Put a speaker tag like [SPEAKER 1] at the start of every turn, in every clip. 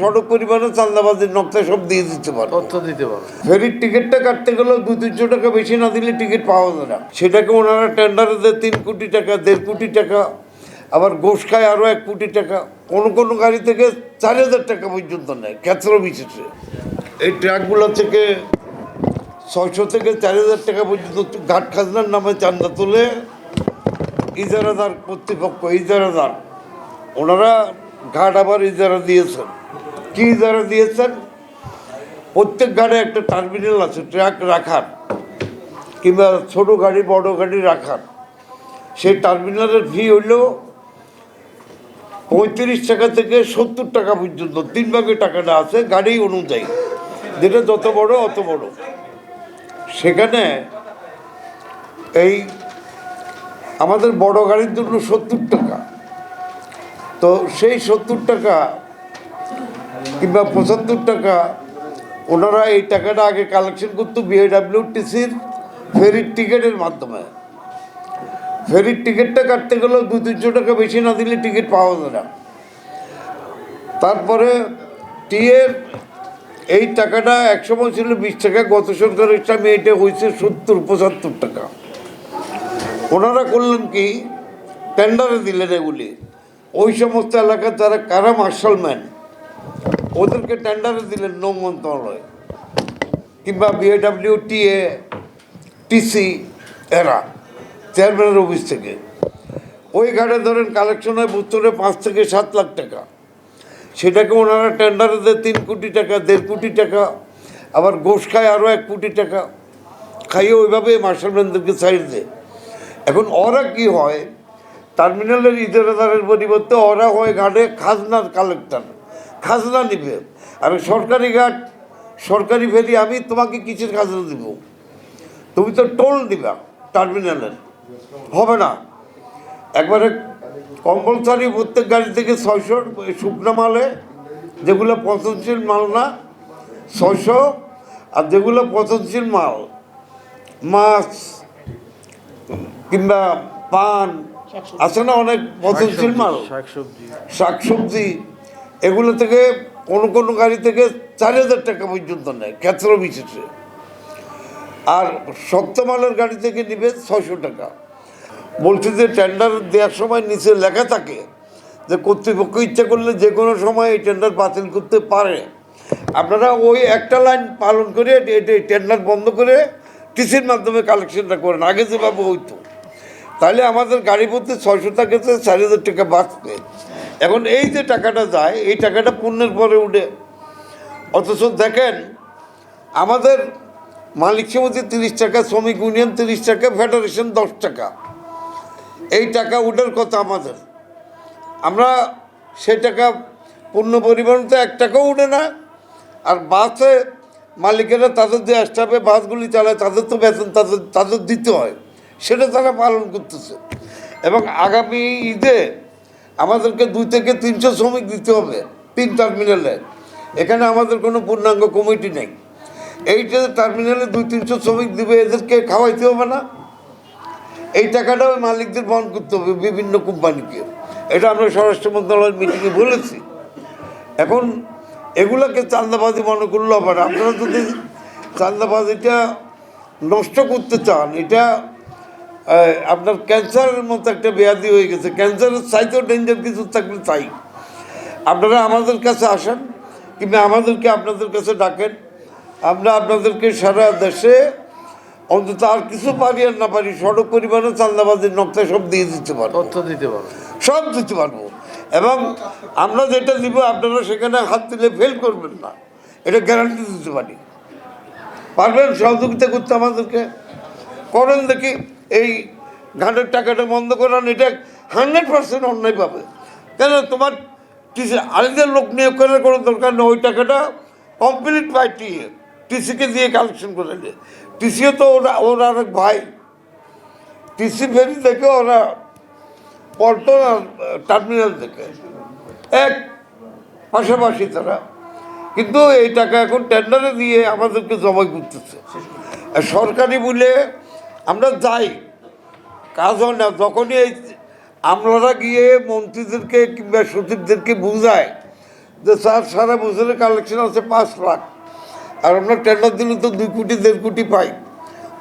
[SPEAKER 1] সড়ক পরিবহনে চান্দাবাজির নকশা সব দিয়ে দিতে পারো
[SPEAKER 2] তথ্য দিতে পারো
[SPEAKER 1] ফেরির টিকিটটা কাটতে গেলেও দু তিনশো টাকা বেশি না দিলে টিকিট পাওয়া যায় না। সেটাকে ওনারা টেন্ডারে দেয় তিন কোটি টাকা দেড় কোটি টাকা আবার গোশ খায় আরও এক কোটি টাকা। কোনো কোনো গাড়ি থেকে চার হাজার টাকা পর্যন্ত নেয় ক্ষেত্র বিশেষে। এই ট্রাকগুলো থেকে ছয়শো থেকে চার হাজার টাকা পর্যন্ত ঘাট খাজনার নামে চান্দা তুলে ইজারাদার কর্তৃপক্ষ ইজারাদার ওনারা ঘাট আবার ইজারা দিয়েছেন। কি যারা দিয়েছেন? প্রত্যেক ঘাটে একটা টার্মিনাল আছে ট্রাক রাখার, কিংবা ছোট গাড়ি, বড় গাড়ি রাখার। সেই টার্মিনালের ফি হইল পঁয়ত্রিশ টাকা থেকে সত্তর টাকা পর্যন্ত, তিন ভাগে টাকাটা আছে, গাড়ি অনুযায়ী। যেটা যত বড়, অত বড়। সেখানে এই আমাদের বড় গাড়ির জন্য সত্তর টাকা। তো সেই সত্তর টাকা কিংবা পঁচাত্তর টাকা। ওনারা এই টাকাটা আগে কালেকশন করতো বিএডাব্লিউটিসির ফেরির টিকিটের মাধ্যমে। ফেরির টিকিটটা কাটতে গেলেও দু তিনশো টাকা বেশি না দিলে টিকিট পাওয়া যায় না। তারপরে টিএর এই টাকাটা একসময় ছিল বিশ টাকা, গত সরকারের টাইমে এটা হয়েছে সত্তর, পঁচাত্তর টাকা। ওনারা করলেন কি টেন্ডারে দিলেন এগুলি। ওই সমস্ত এলাকার যারা কারা মার্শালম্যান ওদেরকে টেন্ডারে দিলেন নৌ মন্ত্রণালয় কিংবা বিএডাব্লিউ টিএ টিসি এরা চেয়ারম্যানের অফিস থেকে। ওই ঘাটে ধরেন কালেকশন হয় বছরে পাঁচ থেকে সাত লাখ টাকা। সেটাকে ওনারা টেন্ডারে দেয় তিন কোটি টাকা, দেড় কোটি টাকা, আবার গোশ খায় আরও এক কোটি টাকা, খাইয়ে ওইভাবে মার্শালম্যানদেরকে সাইড দেয়। এখন ওরা কি হয়? টার্মিনালের ইজারাদারের পরিবর্তে ওরা হয় ঘাটে খাজনার কালেক্টর খাজনা নিবে। আর সরকারি ঘাট সরকারি ফেরি আমি তোমাকে কিসের খাজনা দিব? তুমি তো টোল দিবা টার্মিনালের। হবে না। একবারে কম্পালসারি প্রত্যেক গাড়ি থেকে ছয়শো শুকনো মালে যেগুলো পচনশীল মাল না ছয়শো আর যেগুলো পচনশীল মাল মাছ কিংবা পান আছে না অনেক পচনশীল মাল?
[SPEAKER 2] শাকসবজি।
[SPEAKER 1] শাকসবজি। এগুলো থেকে কোনো কোনো গাড়ি থেকে চার হাজার টাকা পর্যন্ত নেয়, ক্ষেত্র বিশেষে। আর শক্ত মালের গাড়ি থেকে নিবে ছয়শো টাকা। বলছে যে টেন্ডার দেওয়ার সময় নিচে লেখা থাকে যে কর্তৃপক্ষ ইচ্ছা করলে যে কোনো সময় এই টেন্ডার বাতিল করতে পারে। আপনারা ওই একটা লাইন পালন করে টেন্ডার বন্ধ করে টিসির মাধ্যমে কালেকশনটা করেন। আগে যেভাবে হইতো। তাহলে আমাদের গাড়ি প্রতি ছয়শো টাকাতে চার হাজার টাকা বাঁচবে। এখন এই যে টাকাটা যায়, এই টাকাটা পণ্যের পরে উঠে। অথচ দেখেন, আমাদের মালিক সমিতি তিরিশ টাকা, শ্রমিক ইউনিয়ন তিরিশ টাকা, ফেডারেশন দশ টাকা। এই টাকা উঠার কথা আমাদের। আমরা সেই টাকা পণ্য পরিবহনতে এক টাকাও উঠে না। আর বাসে মালিকেরা তাদের যে স্টাফে বাসগুলি চালায়, তাদের তো বেতন তাদের তাদের দিতে হয়। সেটা তারা পালন করতেছে। এবং আগামী ঈদে আমাদেরকে দুই থেকে তিনশো শ্রমিক দিতে হবে, তিন টার্মিনালে এখানে আমাদের কোনো পূর্ণাঙ্গ কমিটি নেই। এইটা টার্মিনালে দুই তিনশো শ্রমিক দিবে, এদেরকে খাওয়াইতে হবে না। এই টাকাটা ওই মালিকদের বহন করতে হবে বিভিন্ন কোম্পানিকে। এটা আমরা স্বরাষ্ট্র মন্ত্রণালয়ের মিটিংয়ে বলেছি। এখন এগুলোকে চান্দাবাজি মনে করলে হবে আপনারা যদি চান্দাবাজিটা নষ্ট করতে চান, এটা আপনার ক্যান্সারের মতো একটা ব্যাধি হয়ে গেছে। ক্যান্সারের চাইতেও ডেঞ্জার কিছু থাকলে তাই আপনারা আমাদের কাছে আসেন কিংবা আমাদেরকে আপনাদের কাছে ডাকেন। আমরা আপনাদেরকে সারা দেশে অন্তত আর কিছু পারি আর না পারি সড়ক পরিবহনে চান্দাবাজির নকশা সব দিয়ে দিতে পারব।
[SPEAKER 2] তথ্য দিতে পারো
[SPEAKER 1] সব দিতে পারব। এবং আমরা যেটা দিব আপনারা সেখানে হাত দিলে ফেল করবেন না। এটা গ্যারান্টি দিতে পারি। পারবেন সহযোগিতা করতে আমাদেরকে। করেন দেখি। এই ঘাটের টাকাটা বন্ধ করান এটা হান্ড্রেড পার্সেন্ট অন্যায় পাবে কেন তোমার টিসি আলাদা লোক নিয়োগ করার কোনো দরকার নেই, ওই টাকাটা কমপ্লিট পাই টিএ টিসিকে দিয়ে কালেকশন করে দেয় টিসিও তো ওরা, ওর আরেক ভাই। টিসি ফেরি থেকে ওরা পল্টন টার্মিনাল থেকে এক, পাশাপাশি তারা। কিন্তু এই টাকা এখন টেন্ডারে দিয়ে আমাদেরকে জমা করতেছে। সরকারি বলে আমরা যাই। কাজ হয় না, যখনই এই আমলারা গিয়ে মন্ত্রীদেরকে কিংবা সচিবদেরকে বুঝায় যে স্যার, সারা বছরের কালেকশন আছে পাঁচ লাখ। আর আমরা টেন্ডার দিলে তো দুই কোটি, দেড় কোটি পাই।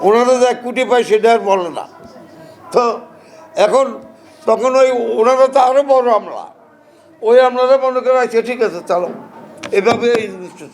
[SPEAKER 1] ওনারা যে এক কোটি পাই সেটা আর বলে না। তো এখন তখন ওই ওনারা তো আরও বড় আমলা। ওই আমলারা মনে করে আচ্ছা ঠিক আছে, চলো। এভাবে এই জিনিসটা